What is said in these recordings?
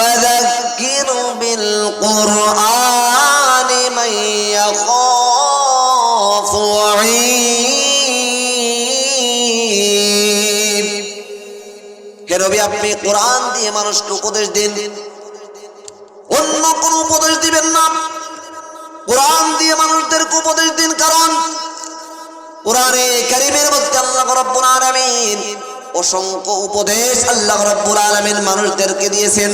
فذكر بالقرآن من يخاف وعيد হে নবী আপনি কোরআন দিয়ে মানুষকে উপদেশ দিন অন্য কোন উপদেশ দিবেন না কোরআন দিয়ে মানুষদেরকে উপদেশ দিন কারণ কোরআনে কারিমের মধ্যে আল্লাহ রাব্বুল আলামিন অসংখ্য উপদেশ আল্লাহ রাব্বুল আলামিন মানুষদেরকে দিয়েছেন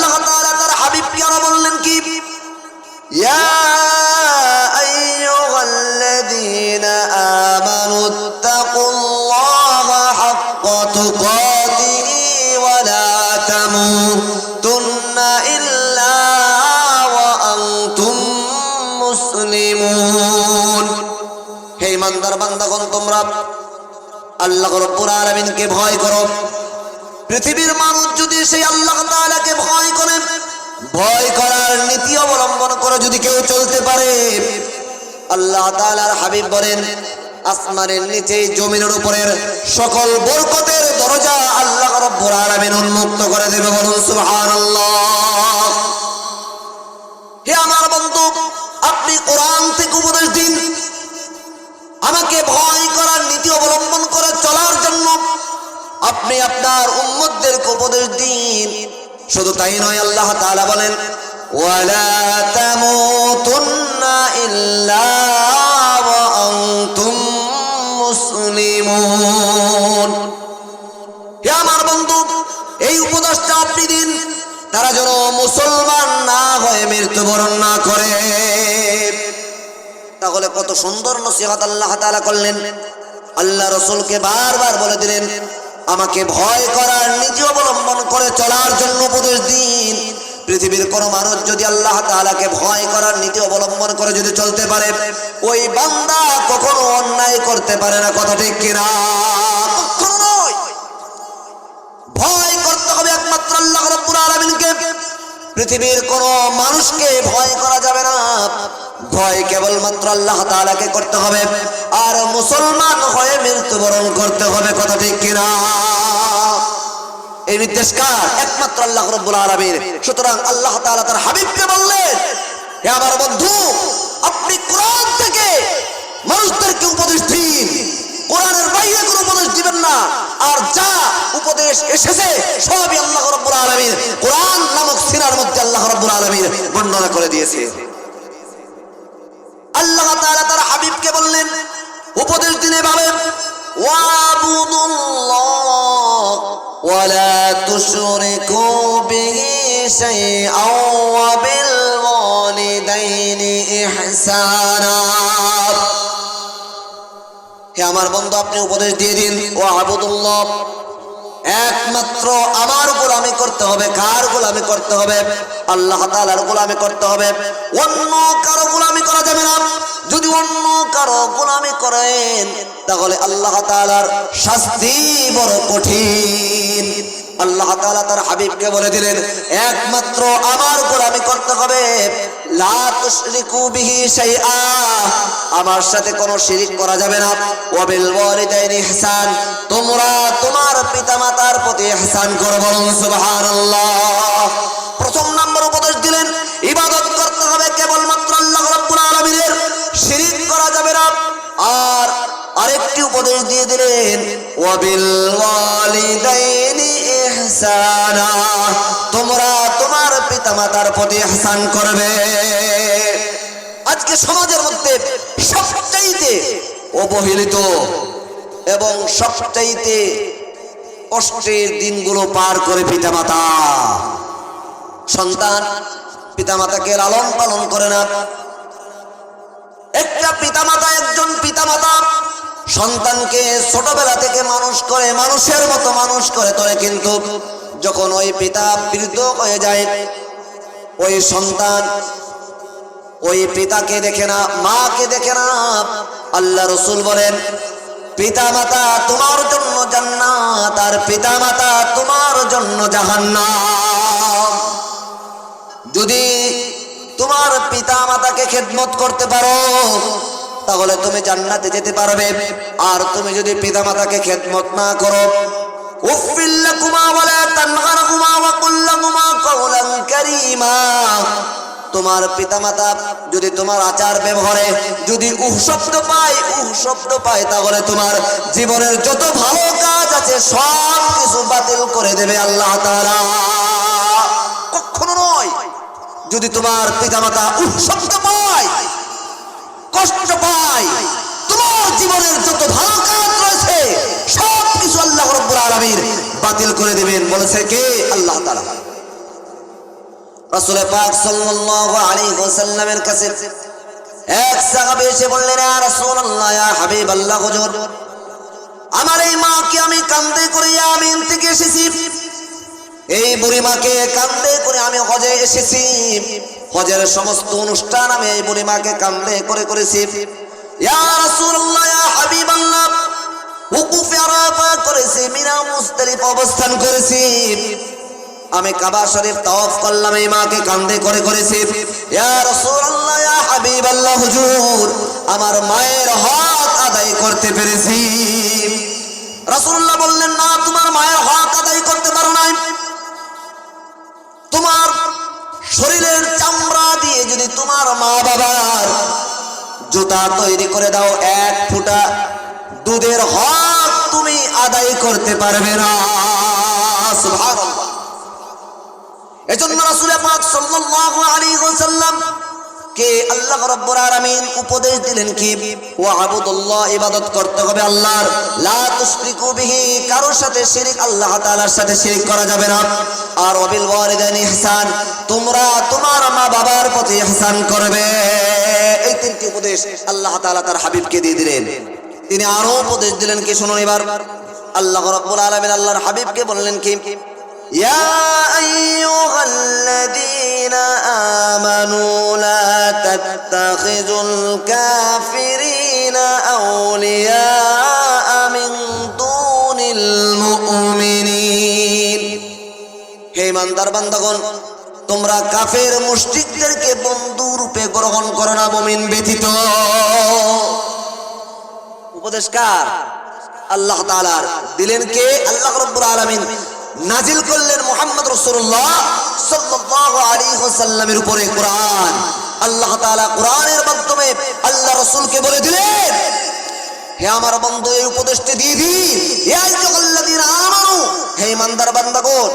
আল্লাহ তাআলা তার হাবিবকে আরও বললেন কি? ইয়া আইয়ুহাল্লাযীনা আমানু তাকুল্লাহা হাক্কা তুকাতিহি ওয়া লা তামুতুন্না ইল্লা ওয়া আনতুম মুসলিমুন। হে ইমানদার বান্দাগণ, তোমরা আল্লাহ রব্বুল আলামিনকে ভয় করো। পৃথিবীর মানুষ যদি সেই আল্লাহ তাআলাকে ভয় ভয় করার নীতি অবলম্বন করে যদি কেউ চলতে পারে। আল্লাহ তাআলার হাবিব বলেন, আসমানের নিচে, জমিনের উপরের সকল বরকতের দরজা আল্লাহ রব্বুল আলামিন উন্মুক্ত করে দেবে বলুন, সুবহানাল্লাহ। হে আমার বন্ধু, আপনি কোরআন থেকে উপদেশ দিন। আমাকে ভয় করার নীতি অবলম্বন করে চলার জন্য আপনি আপনার উম্মতদেরকে উপদেশ দিন। শুধু তাই নয়, আল্লাহ তাআলা বলেন, ওয়ালা তামুতুন্না ইল্লা ওয়া আনতুম মুসলিমুন। হে আমার বন্ধু, এই উপদেশটা আপনি দিন, তারা যেন মুসলমান না হয়ে মৃত্যুবরণ না করে। তাহলে কত সুন্দর নসিহত আল্লাহ তাআলা করলেন। আল্লাহ রসুলকে বারবার বলে দিলেন আমাকে ভয় করার নীতি অবলম্বন করে চলার জন্য উপদেশ দিন। পৃথিবীর কোন মানুষ যদি আল্লাহ তাআলাকে ভয় করার নীতি অবলম্বন করে যদি চলতে পারে, ওই বান্দা কখনো অন্যায় করতে পারে না। কথা ঠিক কিনা? ভয় করতে হবে একমাত্র আল্লাহ রাব্বুল আলামিনকে। পৃথিবীর কোন মানুষকে ভয় করা যাবে না। ভয় কেবলমাত্র আল্লাহ তাআলাকে করতে হবে আর মুসলমান হয়ে মৃত্যুবরণ করতে হবে, কথা ঠিক কিনা? এই নির্দেশ কার একমাত্র আল্লাহ রব্বুল আলামিন। সুতরাং আল্লাহ তাআলা তার হাবিবকে বললেন হে আমার বন্ধু, আপনি কোরআন থেকে মানুষদেরকে উপদেশ দিন। কোরআনের বাইরে কোনো উপদেশ দিবেন না। আর যা উপদেশ এসেছে, সবই আল্লাহ রব্বুল আলামিন কোরআন নামক সিনার মধ্যে আল্লাহ রব্বুল আলামিন বর্ণনা করে দিয়েছে। উপদেশ দিনে ইহসানা। হে আমার বন্ধু, আপনি উপদেশ দিয়ে দিন ও আবুদুল্লাহ একমাত্র আমার গোলামি করতে হবে। কার গোলামি করতে হবে? আল্লাহ তাআলার গোলামি করতে হবে। অন্য কারও গোলামি করা যাবে না। যদি অন্য কারও গোলামি করেন, তাহলে আল্লাহ তাআলার শাস্তি বড় কঠিন। আল্লাহ তাআলা তার হাবিবকে বলে দিলেন, একমাত্র আমার গোলামি করতে হবে। আমার সাথে কোনো শিরিক করা যাবে না। ওয়া বিল ওয়ালিদাইনি ইহসান। তোমরা তোমার পিতামাতার প্রতি ইহসান করো বলুন, সুবহানাল্লাহ। উপদেশ দিয়ে দিলেন তোমরা তোমার পিতামাতার প্রতি ইহসান করবে। আজকে সমাজের মধ্যে সবচাইতে অবহেলিত এবং সবচাইতে কষ্টের দিনগুলো পার করে পিতামাতা। সন্তান পিতামাতাকে লালন পালন করে না। একটা পিতামাতা, একজন পিতামাতা সন্তানকে ছোটবেলা থেকে মানুষ করে, মানুষের মতো মানুষ করে তোলে কিন্তু যখন ওই পিতা বৃদ্ধ হয়ে যায়, ওই সন্তান ওই পিতাকে দেখে না, মাকে দেখে না, আল্লাহ রসুল বলেন পিতা মাতা তোমার জন্য জান্নাত আর পিতা মাতা তোমার জন্য জাহান্নাম। যদি তোমার পিতা মাতাকে খেদমত করতে পারো তাহলে তুমি জান্নাতে যেতে পারবে। আর তুমি যদি পিতা মাতাকে খেদমত না করো তোমার পিতামাতা যদি তোমার আচার ব্যবহারে যদি উহ শব্দ পায়, উহ শব্দ পায়, তাহলে তোমার জীবনের যত ভালো কাজ আছে সব কিছু বাতিল করে দেবে আল্লাহ তাআলা। কখনো নয়, যদি তোমার পিতামাতা উহ শব্দ কষ্ট পায়। তোমার জীবনের যত ভালো কাজ রয়েছে, সব কিছু আল্লাহ রব্বুল আলামিন বাতিল করে দেবেন। বলেছে কে? আল্লাহ তাআলা। রাসূল পাক কাছে এক এসে বললেন আমার এই মাকে আমি কান্দে করে থেকে এসেছি। এই বুড়ি মাকে কান্দে করে আমি হজে এসেছি। হজের সমস্ত অনুষ্ঠান আমি এই বুড়ি মাকে কান্দে করে করেছি। করেছি, মিনা মুজদালিফা অবস্থান করেছি। আমি কাবা শরীফ তাওয়াফ করলাম, এই মাকে কান্দে করে করেছি। হুজুর, আমার মায়ের হক আদায় করতে পেরেছি। রাসূলুল্লাহ বললেন, না, তোমার মায়ের হক আদায় করতে পারো নাই। তোমার জুতা তৈরি করে দাও, এক ফুটা দুধের হক তুমি আদায় করতে পারবে না। এজন্য পাক সাল্লাল্লাহু আলাইহি ওয়াসাল্লাম কে আল্লাহ রাব্বুল আলামিন উপদেশ দিলেন কি? ইবাদত করতে হবে আল্লাহর। লা তুশরিকু বিহি, কারোর সাথে শিরক আল্লাহ তাআলার সাথে শিরক করা যাবে না। আর ওয়াবিল ওয়ালিদাইনি ইহসান, তোমরা তোমার মা বাবার প্রতি ইহসান করবে। উপদেশ আল্লাহ তাআলা তার হাবিবকে দিয়ে দিলেন তিনি আরো উপদেশ দিলেন কি শুনুন এবার আল্লাহ রাব্বুল আলামিন আল্লাহর হাবিবকে বললেন কি يا أيها الذين آمنوا لا تتخذوا الكافرين أولياء من دون المؤمنين হে ইমানদার বান্দাগণ তোমরা কাফের মুশরিকদেরকে বন্ধু রূপে গ্রহণ করো না, মুমিন ব্যতীত। উপদেশকার, আল্লাহ তাআলার দিলেন কে? আল্লাহ রাব্বুল আলামিন নাজিল করলেন মোহাম্মদ রসুল্লাহ আল্লাহ তাআলা কোরআনের মাধ্যমে আল্লাহ রাসূলকে বলে দিলেন হে আমার বন্ধু, এই উপদেশটি দিয়ে দিন। হে ইমানদার বান্দাগণ,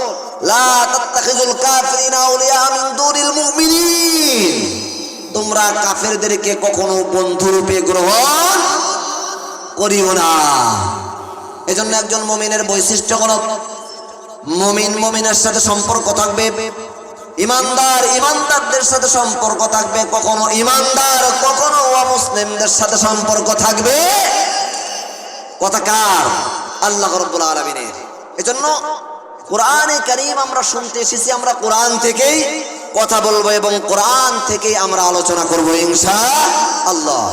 লা তাত্তাখিজুল কাফিরিনা আউলিয়া মিন দুনিল মুমিনিন। তোমরা কাফেরদেরকে কখনো বন্ধু রূপে গ্রহণ করিও না। এজন্য একজন মুমিনের বৈশিষ্ট্য হলো, মুমিন মুমিনের সাথে সম্পর্ক থাকবে ইমানদার ইমানদারদের সাথে সম্পর্ক থাকবে, কখনো ইমানদার কখনো অমুসলিমদের সাথে সম্পর্ক থাকবে। কথা কার? আল্লাহ রব্বুল আলমিনের। এজন্য কোরআনে করিম আমরা শুনতে এসেছি, আমরা কোরআন থেকেই কথা বলব এবং কোরআন থেকেই আমরা আলোচনা করব ইংসা আল্লাহ।